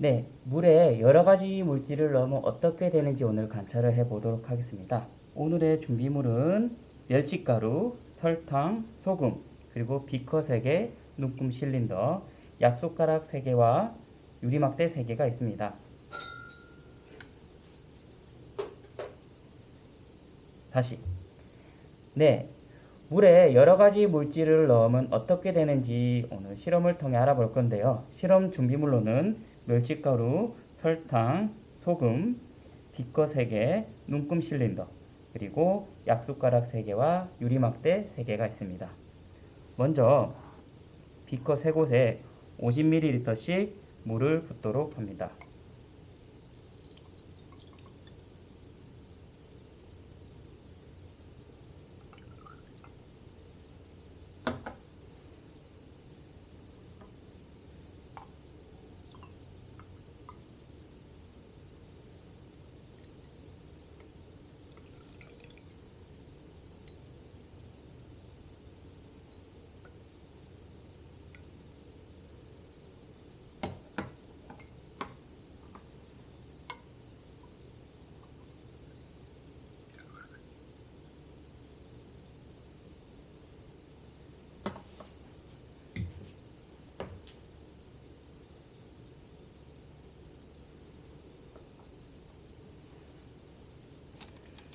네, 물에 여러 가지 물질을 넣으면 어떻게 되는지 오늘 관찰을 해 보도록 하겠습니다. 오늘의 준비물은 멸치가루, 설탕, 소금, 그리고 비커 3개, 눈금 실린더, 약숟가락 3개와 유리막대 3개가 있습니다. 다시. 네, 물에 여러 가지 물질을 넣으면 어떻게 되는지 오늘 실험을 통해 알아볼 건데요. 실험 준비물로는 멸치가루, 설탕, 소금, 비커 3개, 눈금 실린더, 그리고 약숟가락 3개와 유리막대 3개가 있습니다. 먼저 비커 3곳에 50ml씩 물을 붓도록 합니다.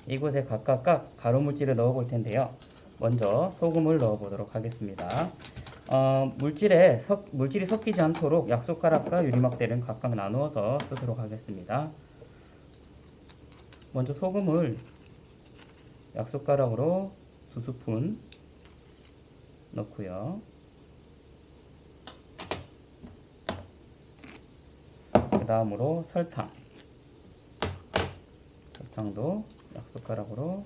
이곳에 각각 가루 물질을 넣어 볼 텐데요. 먼저 소금을 넣어 보도록 하겠습니다. 어, 물질에 섞, 물질이 섞이지 않도록 약숟가락과 유리막대를 각각 나누어서 쓰도록 하겠습니다. 먼저 소금을 약숟가락으로 두 스푼 넣고요. 그 다음으로 설탕. 설탕도 약숟가락으로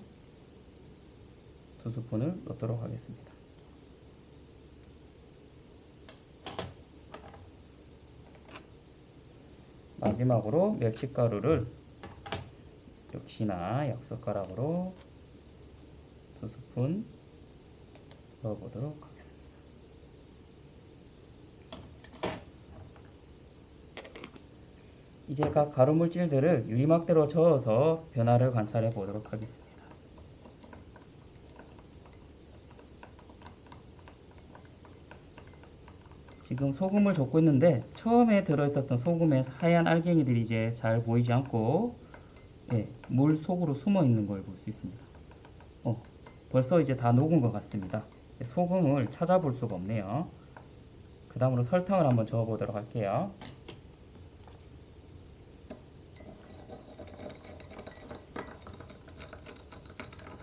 두 스푼을 넣도록 하겠습니다. 마지막으로 멸치가루를 역시나 약숟가락으로 두 스푼 넣어보도록 하겠습니다. 이제 각 가루 물질들을 유리막대로 저어서 변화를 관찰해 보도록 하겠습니다. 지금 소금을 젓고 있는데 처음에 들어있었던 소금의 하얀 알갱이들이 이제 잘 보이지 않고 예, 물 속으로 숨어 있는 걸 볼 수 있습니다. 어, 벌써 이제 다 녹은 것 같습니다. 소금을 찾아볼 수가 없네요. 그 다음으로 설탕을 한번 저어 보도록 할게요.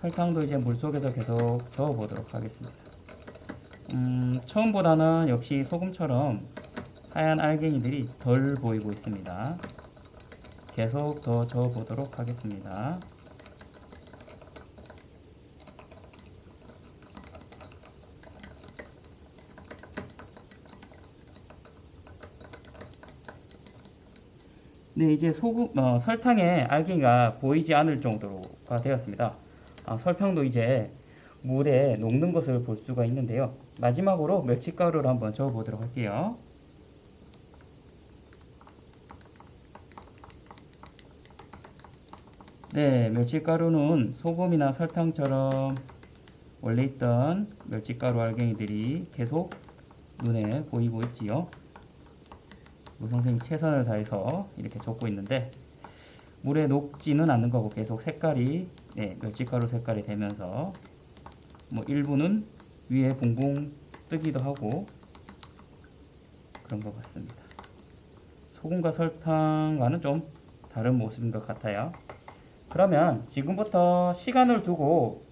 설탕도 이제 물 속에서 계속 저어 보도록 하겠습니다. 음, 처음보다는 역시 소금처럼 하얀 알갱이들이 덜 보이고 있습니다. 계속 더 저어 보도록 하겠습니다. 네, 이제 소금, 어, 설탕의 알갱이가 보이지 않을 정도가 되었습니다. 아, 설탕도 이제 물에 녹는 것을 볼 수가 있는데요. 마지막으로 멸치가루를 한번 저어 보도록 할게요. 네, 멸치가루는 소금이나 설탕처럼 원래 있던 멸치가루 알갱이들이 계속 눈에 보이고 있지요. 뭐 선생님 최선을 다해서 이렇게 적고 있는데 물에 녹지는 않는 거고 계속 색깔이 네, 멸치가루 색깔이 되면서 뭐 일부는 위에 붕붕 뜨기도 하고 그런 것 같습니다. 소금과 설탕과는 좀 다른 모습인 것 같아요. 그러면 지금부터 시간을 두고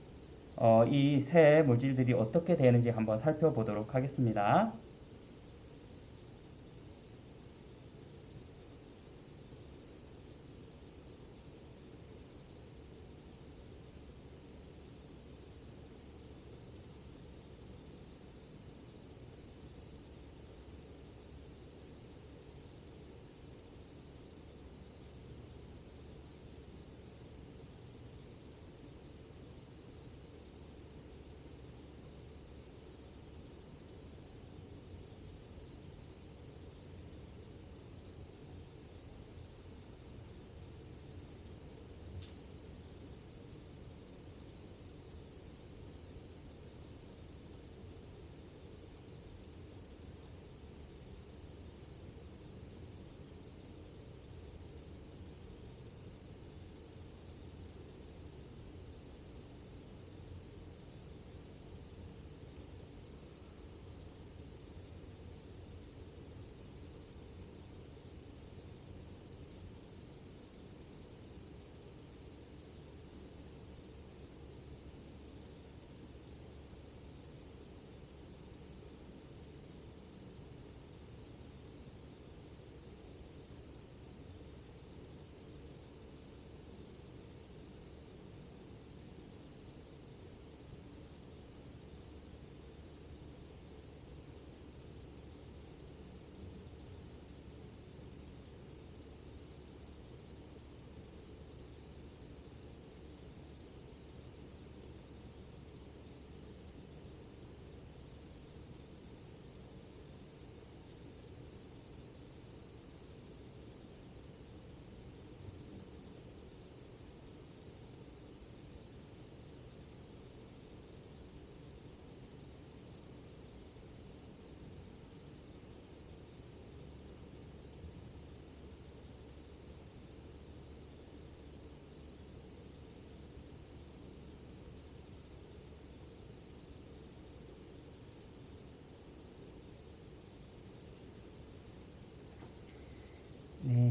어, 이새 물질들이 어떻게 되는지 한번 살펴보도록 하겠습니다.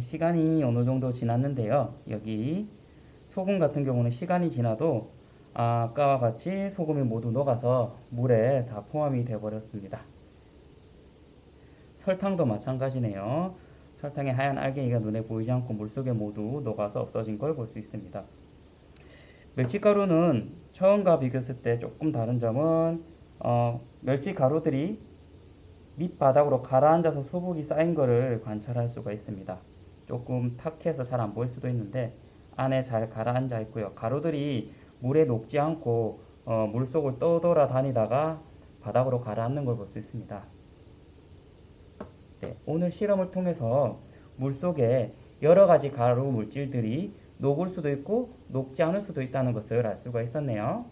시간이 어느 정도 지났는데요. 여기 소금 같은 경우는 시간이 지나도 아까와 같이 소금이 모두 녹아서 물에 다 포함이 되어 버렸습니다. 설탕도 마찬가지네요. 설탕의 하얀 알갱이가 눈에 보이지 않고 물속에 모두 녹아서 없어진 걸 볼 수 있습니다. 멸치가루는 처음과 비교했을 때 조금 다른 점은 어, 멸치가루들이 밑바닥으로 가라앉아서 수북이 쌓인 것을 관찰할 수가 있습니다. 조금 탁해서 잘 안 보일 수도 있는데 안에 잘 가라앉아 있고요. 가루들이 물에 녹지 않고 어, 물속을 떠돌아 다니다가 바닥으로 가라앉는 걸 볼 수 있습니다. 네, 오늘 실험을 통해서 물속에 여러 가지 가루 물질들이 녹을 수도 있고 녹지 않을 수도 있다는 것을 알 수가 있었네요.